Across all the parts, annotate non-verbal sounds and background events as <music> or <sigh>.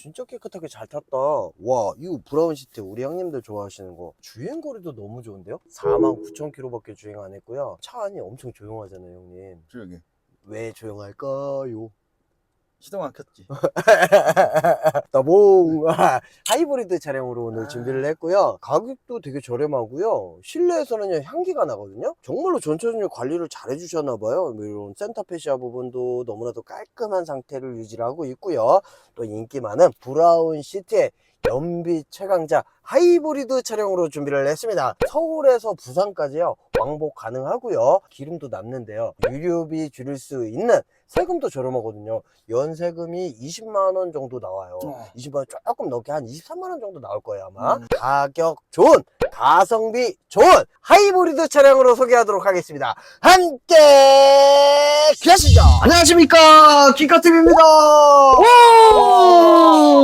진짜 깨끗하게 잘 탔다. 와, 이거 브라운 시트 우리 형님들 좋아하시는 거. 주행거리도 너무 좋은데요? 49,000km밖에 주행 안 했고요. 차 안이 엄청 조용하잖아요, 형님. 조용해. 왜 조용할까요? 시동 안 켰지. <laughs> 따봉 하이브리드 차량으로 오늘 아. 준비를 했고요. 가격도 되게 저렴하고요. 실내에서는 향기가 나거든요. 정말로 전체적인 관리를 잘 해주셨나 봐요. 뭐 이런 센터페시아 부분도 너무나도 깔끔한 상태를 유지를 하고 있고요. 또 인기 많은 브라운 시트에 연비 최강자 하이브리드 차량으로 준비를 했습니다. 서울에서 부산까지요 왕복 가능하고요. 기름도 남는데요. 유류비 줄일 수 있는 세금도 저렴하거든요. 연세금이 20만 원 정도 나와요. 어. 20만 원 조금 넘게 한 23만 원 정도 나올 거예요 아마. 음. 가격 좋은 가성비 좋은 하이브리드 차량으로 소개하도록 하겠습니다. 함께 가시죠. 안녕하십니까. 킹카TV입니다.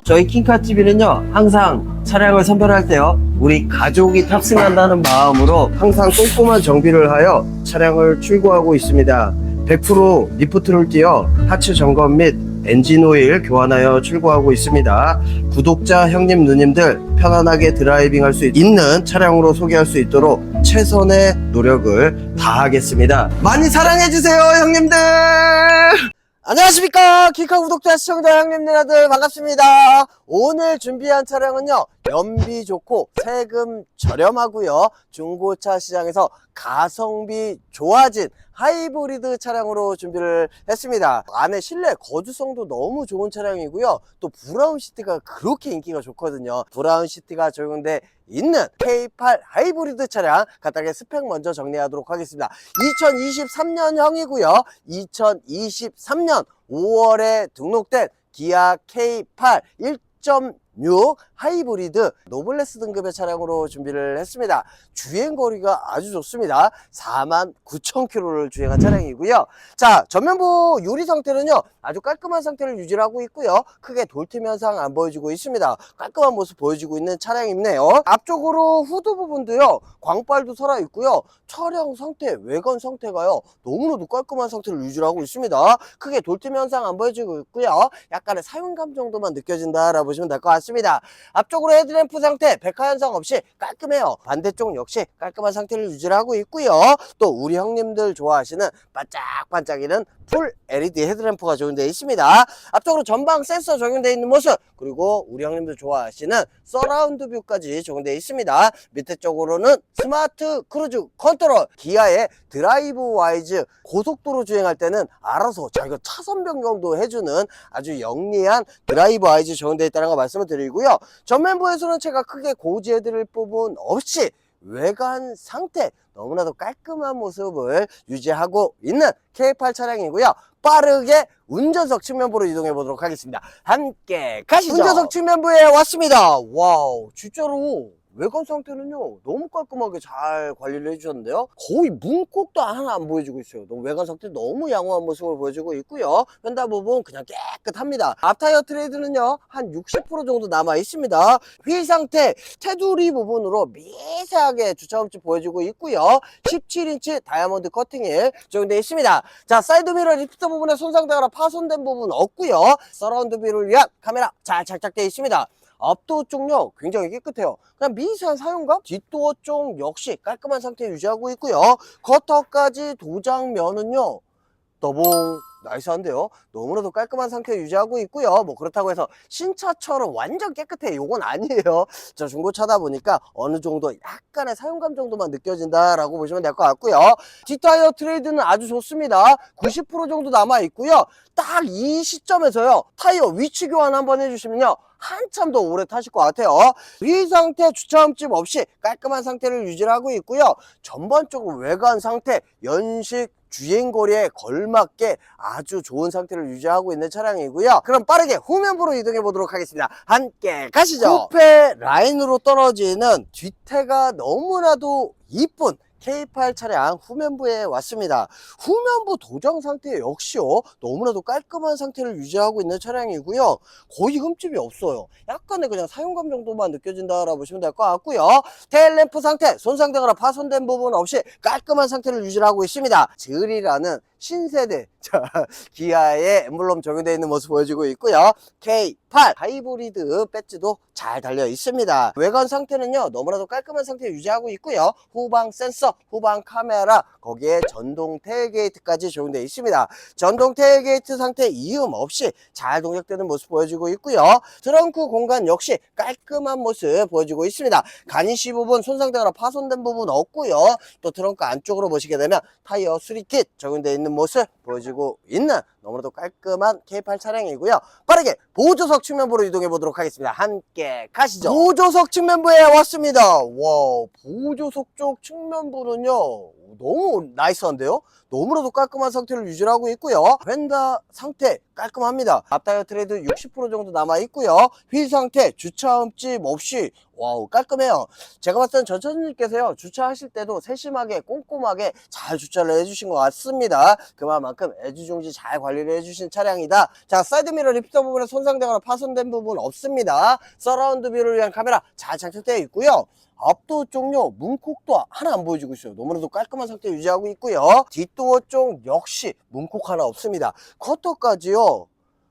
저희 킹카TV는요 항상 차량을 선별할 때요 우리 가족이 탑승한다는 마음으로 항상 꼼꼼한 정비를 하여 차량을 출고하고 있습니다 100% 리프트를 띄어 하체 점검 및 엔진 오일 교환하여 출고하고 있습니다. 구독자 형님 누님들 편안하게 드라이빙 할 수 있는 차량으로 소개할 수 있도록 최선의 노력을 다하겠습니다. 많이 사랑해 주세요, 형님들. 안녕하십니까 키카 구독자 시청자 형님들아들 반갑습니다 오늘 준비한 차량은요 연비 좋고 세금 저렴하고요. 중고차 시장에서 가성비 좋아진 하이브리드 차량으로 준비를 했습니다. 안에 실내 거주성도 너무 좋은 차량이고요. 또 브라운 시트가 그렇게 인기가 좋거든요. 브라운 시트가 적용돼 있는 K8 하이브리드 차량 간단하게 스펙 먼저 정리하도록 하겠습니다. 2023년형이고요. 2023년 5월에 등록된 기아 K8 1.6 하이브리드 노블레스 등급의 차량으로 준비를 했습니다. 주행 거리가 아주 좋습니다. 49,000km를 주행한 차량이고요. 자, 전면부 유리 상태는요, 아주 깔끔한 상태를 유지하고 있고요. 크게 돌틈 현상 안 보여주고 있습니다. 깔끔한 모습 보여주고 있는 차량이네요. 앞쪽으로 후드 부분도요, 광발도 살아 있고요. 차량 상태, 외관 상태가요, 너무나도 깔끔한 상태를 유지하고 있습니다. 크게 돌틈 현상 안 보여주고 있고요. 약간의 사용감 정도만 느껴진다라고 보시면 될 것 같습니다. 앞쪽으로 헤드램프 상태 백화 현상 없이 깔끔해요. 반대쪽 역시 깔끔한 상태를 유지하고 있고요. 또 우리 형님들 좋아하시는 반짝반짝이는 풀 LED 헤드램프가 적용되어 있습니다. 앞쪽으로 전방 센서 적용되어 있는 모습 그리고 우리 형님들 좋아하시는 서라운드 뷰까지 적용되어 있습니다. 밑에 쪽으로는 스마트 크루즈 컨트롤 기아의 드라이브 와이즈 고속도로 주행할 때는 알아서 자기가 차선 변경도 해주는 아주 영리한 드라이브 와이즈 적용되어 있다는 거 말씀을 드리고요. 전면부에서는 제가 크게 고지해드릴 부분 없이 외관 상태 너무나도 깔끔한 모습을 유지하고 있는 K8 차량이고요. 빠르게 운전석 측면부로 이동해 보도록 하겠습니다. 함께 가시죠. 운전석 측면부에 왔습니다. 와우, 진짜로 외관 상태는요 너무 깔끔하게 잘 관리를 해주셨는데요. 거의 문콕도 하나 안 보여주고 있어요. 너무 외관 상태 너무 양호한 모습을 보여주고 있고요. 현다 부분 그냥 깨끗합니다. 앞타이어 트레이드는요 한 60% 정도 남아 있습니다. 휠 상태 테두리 부분으로 미세하게 주차음치 보여주고 있고요. 17인치 다이아몬드 커팅일 적용되어 있습니다. 자 사이드 미러 리프트 부분에 손상되거나 파손된 부분 없고요. 서라운드 뷰를 위한 카메라 잘 장착되어 있습니다 앞도어 쪽요 굉장히 깨끗해요. 그냥 미세한 사용감? 뒷도어 쪽 역시 깔끔한 상태 유지하고 있고요. 커터까지 도장면은요 더봉 나이스한데요? 너무나도 깔끔한 상태 유지하고 있고요. 뭐 그렇다고 해서 신차처럼 완전 깨끗해. 요건 아니에요. 저 중고차다 보니까 어느 정도 약간의 사용감 정도만 느껴진다 라고 보시면 될 것 같고요. 뒷타이어 트레이드는 아주 좋습니다. 90% 정도 남아 있고요. 딱 이 시점에서요 타이어 위치 교환 한번 해주시면요 한참 더 오래 타실 것 같아요. 위 상태 주차음집 없이 깔끔한 상태를 유지하고 있고요. 전반적으로 외관 상태 연식 주행거리에 걸맞게 아주 좋은 상태를 유지하고 있는 차량이고요. 그럼 빠르게 후면부로 이동해 보도록 하겠습니다. 함께 가시죠. 쿠페 라인으로 떨어지는 뒤태가 너무나도 이쁜 K8 차량 후면부에 왔습니다. 후면부 도장 상태 역시요 너무나도 깔끔한 상태를 유지하고 있는 차량이고요. 거의 흠집이 없어요. 약간의 그냥 사용감 정도만 느껴진다라고 보시면 될 것 같고요. 테일램프 상태 손상되거나 파손된 부분 없이 깔끔한 상태를 유지하고 있습니다. 즈리라는 신세대 <laughs> 자, 기아의 엠블럼 적용되어 있는 모습 보여주고 있고요. K8 하이브리드 배지도 잘 달려 있습니다. 외관 상태는요 너무나도 깔끔한 상태 유지하고 있고요. 후방 센서, 후방 카메라, 거기에 전동 테일게이트까지 적용되어 있습니다. 전동 테일게이트 상태 이음 없이 잘 동작되는 모습 보여주고 있고요. 트렁크 공간 역시 깔끔한 모습 보여주고 있습니다. 가니시 부분 손상되거나 파손된 부분 없고요. 또 트렁크 안쪽으로 보시게 되면 타이어 수리킷 적용되어 있는 모습 보여주고 있는 너무나도 깔끔한 K8 차량이고요. 빠르게 보조석 측면부로 이동해 보도록 하겠습니다. 함께 가시죠. 보조석 측면부에 왔습니다. 와, 보조석 쪽 측면부는요. 너무 나이스한데요? 너무나도 깔끔한 상태를 유지하고 있고요. 휀다 상태 깔끔합니다. 앞타이어 트레드 60% 정도 남아 있고요. 휠 상태 주차 흠집 없이 와우 깔끔해요. 제가 봤을 땐 전천님께서요 주차하실 때도 세심하게 꼼꼼하게 잘 주차를 해주신 것 같습니다. 그만큼 애지중지 잘 관리 를 해주신 차량이다. 자 사이드미러 리프터 부분에 손상되거나 파손된 부분 없습니다. 서라운드 뷰를 위한 카메라 잘 장착되어 있고요. 앞도어 쪽요 문콕도 하나 안 보여주고 있어요. 너무나도 깔끔한 상태 유지하고 있고요. 뒷도어 쪽 역시 문콕 하나 없습니다. 커터까지요.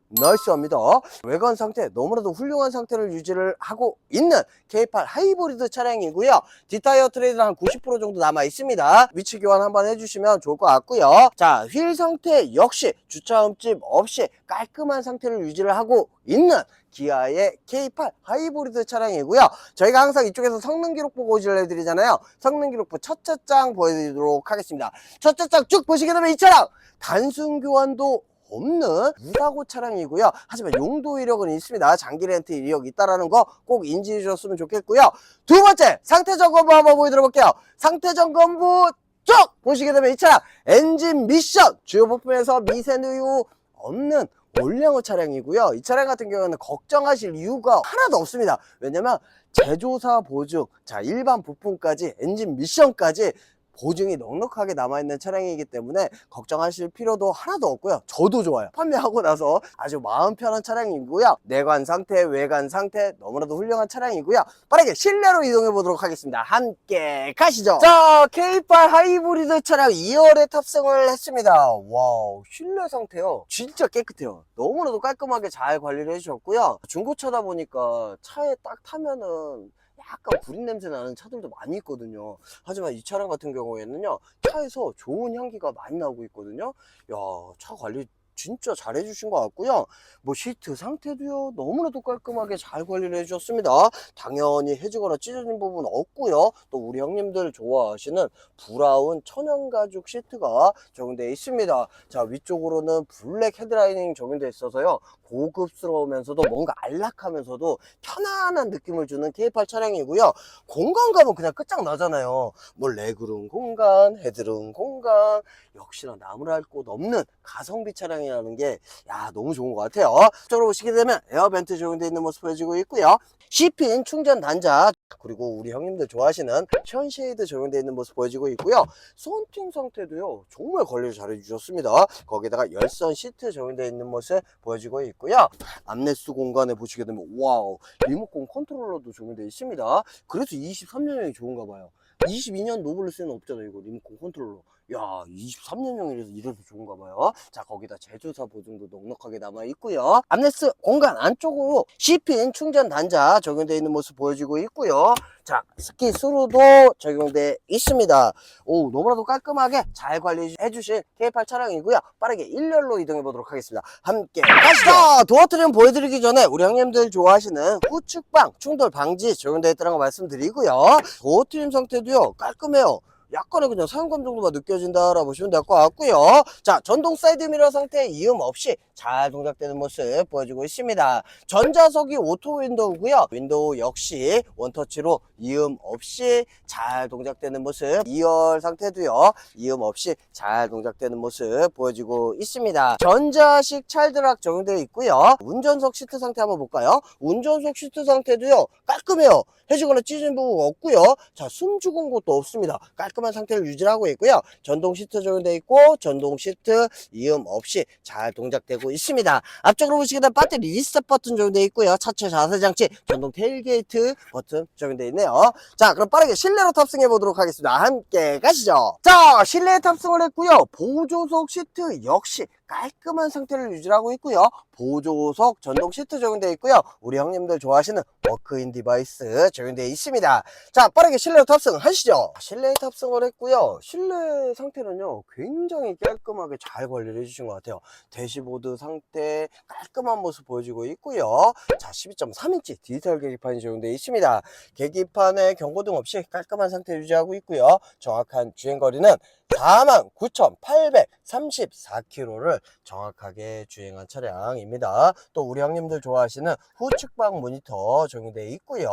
나이스합니다. 외관 상태 너무나도 훌륭한 상태를 유지를 하고 있는 K8 하이브리드 차량이고요. 뒷타이어 트레이드 한90% 정도 남아 있습니다. 위치 교환 한번 해주시면 좋을 것 같고요. 자, 휠 상태 역시 주차 흠집 없이 깔끔한 상태를 유지를 하고 있는 기아의 K8 하이브리드 차량이고요. 저희가 항상 이쪽에서 성능 기록부 고지를 해드리잖아요. 성능 기록부 첫째 장 보여드리도록 하겠습니다. 첫째 장 쭉 보시게 되면 이 차량 단순 교환도 없는 무사고 차량이고요. 하지만 용도 이력은 있습니다. 장기 렌트 이력이 있다라는 거 꼭 인지해 주셨으면 좋겠고요. 두 번째 상태 점검부 한번 보여드려 볼게요. 상태 점검부 쭉 보시게 되면 이 차량 엔진 미션 주요 부품에서 미세누유 없는 올량호 차량이고요. 이 차량 같은 경우는 걱정하실 이유가 하나도 없습니다. 왜냐면 제조사 보증, 자 일반 부품까지 엔진 미션까지 보증이 넉넉하게 남아있는 차량이기 때문에 걱정하실 필요도 하나도 없고요. 저도 좋아요. 판매하고 나서 아주 마음 편한 차량이고요. 내관 상태, 외관 상태 너무나도 훌륭한 차량이고요. 빠르게 실내로 이동해 보도록 하겠습니다. 함께 가시죠. 자, K8 하이브리드 차량 2열에 탑승을 했습니다. 와우, 실내 상태요. 진짜 깨끗해요. 너무나도 깔끔하게 잘 관리를 해주셨고요. 중고차다 보니까 차에 딱 타면은 약간 구린 냄새 나는 차들도 많이 있거든요. 하지만 이 차량 같은 경우에는요, 차에서 좋은 향기가 많이 나오고 있거든요. 야, 차 관리 진짜 잘 해주신 것 같고요. 뭐 시트 상태도요, 너무나도 깔끔하게 잘 관리를 해주셨습니다. 당연히 해지거나 찢어진 부분 없고요. 또 우리 형님들 좋아하시는 브라운 천연 가죽 시트가 적용되어 있습니다. 자, 위쪽으로는 블랙 헤드라이닝 적용되어 있어서요. 고급스러우면서도 뭔가 안락하면서도 편안한 느낌을 주는 K8 차량이고요. 공간감은 그냥 끝장나잖아요. 뭐 레그룸 공간, 헤드룸 공간, 역시나 나무랄 곳 없는 가성비 차량이 라는 게, 야, 너무 좋은 것 같아요. 이쪽으로 보시게 되면 에어벤트 적용되어 있는 모습 보여지고 있고요. C핀 충전 단자, 그리고 우리 형님들 좋아하시는 션쉐이드 적용되어 있는 모습 보여지고 있고요. 썬팅 상태도요, 정말 관리를 잘 해주셨습니다. 거기다가 열선 시트 적용되어 있는 모습 보여지고 있고요. 암레스 공간에 보시게 되면, 와우, 리모컨 컨트롤러도 적용되어 있습니다. 그래서 23년형이 좋은가 봐요. 22년 노블레스는 없잖아요, 이거 리모컨 컨트롤러. 야, 23년형이라서 이래서 좋은가 봐요. 자, 거기다 제조사 보증도 넉넉하게 남아 있고요. 암레스 공간 안쪽으로 C핀 충전 단자 적용되어 있는 모습 보여지고 있고요. 자, 스키 스루도 적용되어 있습니다. 오, 너무나도 깔끔하게 잘 관리해 주신 K8 차량이고요. 빠르게 1열로 이동해 보도록 하겠습니다. 함께 가시죠! 도어 트림 보여드리기 전에 우리 형님들 좋아하시는 후측방 충돌 방지 적용되어 있다는 거 말씀드리고요. 도어 트림 상태도요, 깔끔해요. 약간의 그냥 사용감 정도가 느껴진다라고 보시면 될 것 같고요. 자, 전동 사이드 미러 상태 이음 없이 잘 동작되는 모습 보여주고 있습니다. 전자석이 오토 윈도우고요. 윈도우 역시 원터치로 이음 없이 잘 동작되는 모습 2열 상태도요. 이음 없이 잘 동작되는 모습 보여주고 있습니다. 전자식 찰드락 적용되어 있고요. 운전석 시트 상태 한번 볼까요? 운전석 시트 상태도요. 깔끔해요. 해지거나 찢은 부분 없고요. 자, 숨 죽은 곳도 없습니다. 깔끔한 상태를 유지하고 있고요. 전동 시트 적용되어 있고 전동 시트 이음 없이 잘 동작되고 있습니다. 앞쪽으로 보시게 되면 배터리 리셋 버튼 적용되어 있고요. 차체 자세 장치, 전동 테일게이트 버튼 적용되어 있네요. 자, 그럼 빠르게 실내로 탑승해 보도록 하겠습니다. 함께 가시죠. 자, 실내에 탑승을 했고요. 보조석 시트 역시 깔끔한 상태를 유지하고 있고요. 보조석 전동 시트 적용되어 있고요. 우리 형님들 좋아하시는 워크인 디바이스 적용되어 있습니다. 자, 빠르게 실내로 탑승 하시죠. 실내에 탑승을 했고요. 실내 상태는요, 굉장히 깔끔하게 잘 관리를 해주신 것 같아요. 대시보드 상태 깔끔한 모습 보여지고 있고요. 자, 12.3인치 디지털 계기판이 적용되어 있습니다. 계기판에 경고등 없이 깔끔한 상태 유지하고 있고요. 정확한 주행거리는 49,834km를 정확하게 주행한 차량입니다. 또 우리 형님들 좋아하시는 후측방 모니터 적용되어 있고요.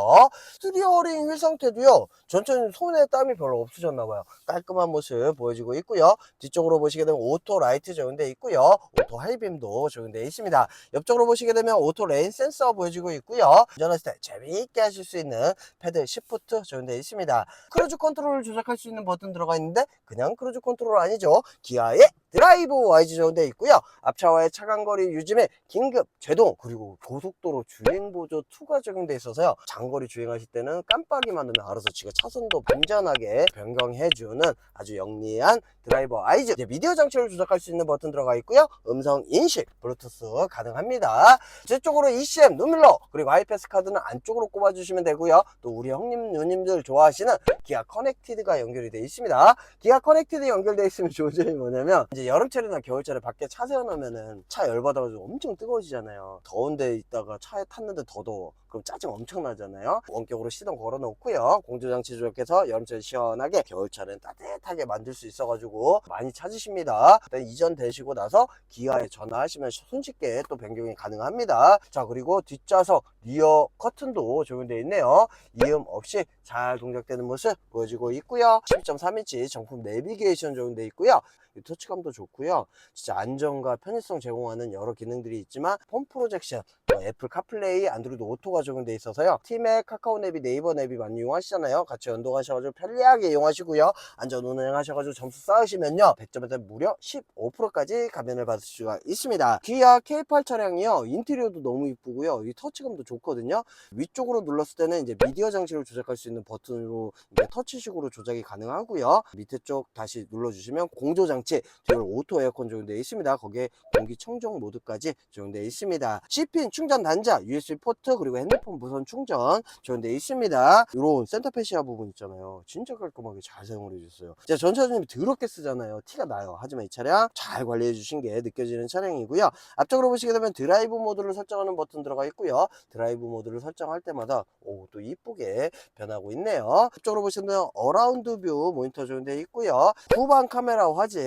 스티어링 휠 상태도요. 전체는 손에 땀이 별로 없으셨나 봐요. 깔끔한 모습 보여지고 있고요. 뒤쪽으로 보시게 되면 오토 라이트 적용되어 있고요. 오토 하이빔도 적용되어 있습니다. 옆쪽으로 보시게 되면 오토 레인 센서 보여지고 있고요. 운전하실 때 재미있게 하실 수 있는 패드 시프트 적용되어 있습니다. 크루즈 컨트롤을 조작할 수 있는 버튼 들어가 있는데 그냥 크루즈 컨트롤 아니죠. 기아의 드라이브 와이즈 적용되어 있고요. 앞차와의 차간거리 유지 및 긴급 제동 그리고 고속도로 주행보조 2가 적용되어 있어서요. 장거리 주행하실 때는 깜빡이만 넣으면 알아서 지가 차선도 안전하게 변경해주는 아주 영리한 드라이버 와이즈 이제 미디어 장치를 조작할 수 있는 버튼 들어가 있고요. 음성 인식 블루투스 가능합니다. 뒤쪽으로 ECM 눈밀러 그리고 하이패스 카드는 안쪽으로 꼽아주시면 되고요. 또 우리 형님 누님들 좋아하시는 기아 커넥티드가 연결이 되어 있습니다. 기아 커넥티드 연결되어 있으면 좋은 점이 뭐냐면 이제 여름철이나 겨울철에 밖에 차 세워놓으면은 차 열받아가지고 엄청 뜨거워지잖아요. 더운데 있다가 차에 탔는데 더 더워. 그럼 짜증 엄청 나잖아요. 원격으로 시동 걸어 놓고요. 공조장치 조작해서 여름철 시원하게 겨울철은 따뜻하게 만들 수 있어가지고 많이 찾으십니다. 일단 이전 되시고 나서 기아에 전화하시면 손쉽게 또 변경이 가능합니다. 자 그리고 뒷좌석 리어 커튼도 적용되어 있네요. 이음 없이 잘 동작되는 모습 보여지고 있고요. 12.3인치 정품 내비게이션 적용되어 있고요. 이 터치감도 좋고요. 진짜 안정과 편의성 제공하는 여러 기능들이 있지만 폰 프로젝션, 또 애플 카플레이, 안드로이드 오토가 적용되어 있어서요. 팀의 카카오 내비, 네이버 내비 많이 이용하시잖아요. 같이 연동하셔가지고 편리하게 이용하시고요. 안전 운행하셔가지고 점수 쌓으시면요. 100점에서 무려 15%까지 감면을 받을 수가 있습니다. 기아 K8 차량이요. 인테리어도 너무 이쁘고요. 이 터치감도 좋거든요. 위쪽으로 눌렀을 때는 이제 미디어 장치를 조작할 수 있는 버튼으로 터치식으로 조작이 가능하고요. 밑에 쪽 다시 눌러주시면 공조 장치, 듀얼 오토 에어컨 적용되어 있습니다. 거기에 공기 청정 모드까지 적용되어 있습니다. C핀 충전 단자, USB 포트 그리고 핸드폰 무선 충전 적용되어 있습니다. 이런 센터페시아 부분 있잖아요. 진짜 깔끔하게 잘 사용을 해줬어요. 제가 전차주님이 더럽게 쓰잖아요. 티가 나요. 하지만 이 차량 잘 관리해 주신 게 느껴지는 차량이고요. 앞쪽으로 보시게 되면 드라이브 모드를 설정하는 버튼 들어가 있고요. 드라이브 모드를 설정할 때마다 오, 또 이쁘게 변하고 있네요. 앞쪽으로 보시면 어라운드 뷰 모니터 적용되어 있고요. 후방 카메라 화질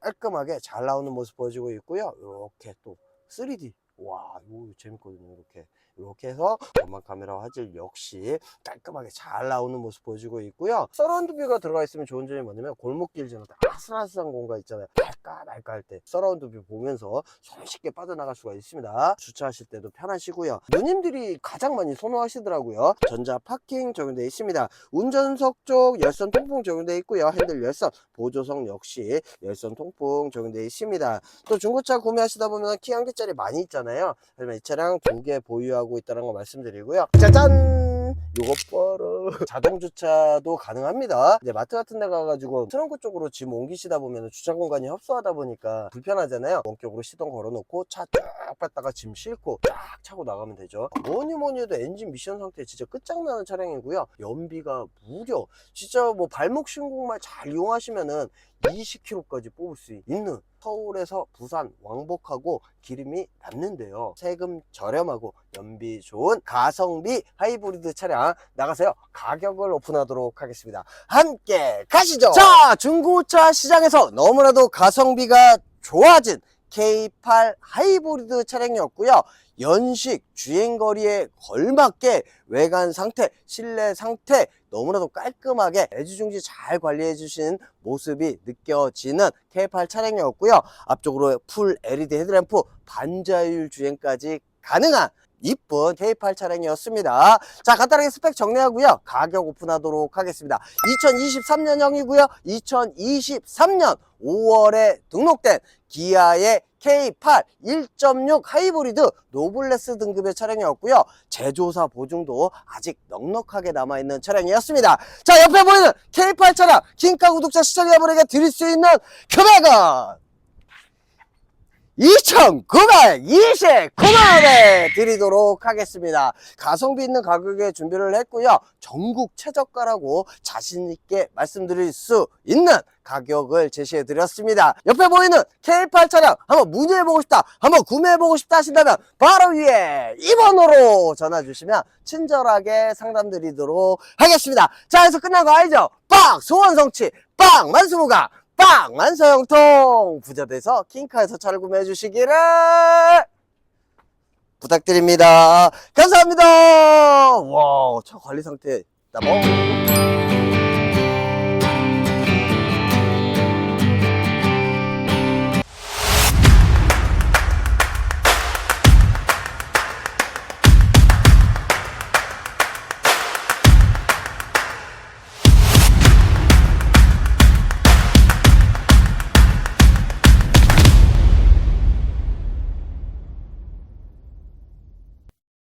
깔끔하게 잘 나오는 모습 보여주고 있고요. 이렇게 또 3D 와 이거 재밌거든요. 이렇게 이렇게 해서 전방 카메라 화질 역시 깔끔하게 잘 나오는 모습 보여주고 있고요. 서라운드 뷰가 들어가 있으면 좋은 점이 뭐냐면 골목길 지나다 아슬아슬한 공간 있잖아요. 날까 말까 할 때 서라운드 뷰 보면서 손쉽게 빠져나갈 수가 있습니다. 주차하실 때도 편하시고요. 누님들이 가장 많이 선호하시더라고요. 전자 파킹 적용되어 있습니다. 운전석 쪽 열선 통풍 적용되어 있고요. 핸들 열선, 보조석 역시 열선 통풍 적용되어 있습니다. 또 중고차 구매하시다 보면 키 한 개짜리 많이 있잖아요. 하지만 이 차량 두 개 보유하고 있다는 거 말씀드리고요. 짜잔! 요거 봐라. <laughs> 자동 주차도 가능합니다. 이제 마트 같은 데 가가지고 트렁크 쪽으로 짐 옮기시다 보면 주차 공간이 협소하다 보니까 불편하잖아요. 원격으로 시동 걸어놓고 차 쫙 뺐다가 짐 싣고 쫙 차고 나가면 되죠. 뭐니 뭐니 해도 엔진 미션 상태 진짜 끝장나는 차량이고요. 연비가 무려 진짜 뭐 발목 신공만 잘 이용하시면은 20km까지 뽑을 수 있는 서울에서 부산 왕복하고 기름이 남는데요. 세금 저렴하고 연비 좋은 가성비 하이브리드 차량 나가세요. 가격을 오픈하도록 하겠습니다. 함께 가시죠. 자, 중고차 시장에서 너무나도 가성비가 좋아진 K8 하이브리드 차량이었고요. 연식, 주행거리에 걸맞게 외관 상태, 실내 상태 너무나도 깔끔하게 애지중지 잘 관리해 주신 모습이 느껴지는 K8 차량이었고요. 앞쪽으로 풀 LED 헤드램프, 반자율 주행까지 가능한 이쁜 K8 차량이었습니다. 자, 간단하게 스펙 정리하고요. 가격 오픈하도록 하겠습니다. 2023년형이고요. 2023년 5월에 등록된 기아의 K8 1.6 하이브리드 노블레스 등급의 차량이었고요. 제조사 보증도 아직 넉넉하게 남아있는 차량이었습니다. 자, 옆에 보이는 K8 차량 킹카 구독자 시청자분에게 드릴 수 있는 금액은 2,929만원에 드리도록 하겠습니다. 가성비 있는 가격에 준비를 했고요. 전국 최저가라고 자신있게 말씀드릴 수 있는 가격을 제시해 드렸습니다. 옆에 보이는 K8 차량 한번 문의해보고 싶다, 한번 구매해보고 싶다 하신다면 바로 위에 2번으로 전화 주시면 친절하게 상담 드리도록 하겠습니다. 자, 해서 끝난 거 알죠? 빵! 소원 성취! 빵! 만수무가! 빵! 만사형통! 부자 돼서 킹카에서 차를 구매해 주시기를 부탁드립니다. 감사합니다. 와, 차 관리 상태 나봉.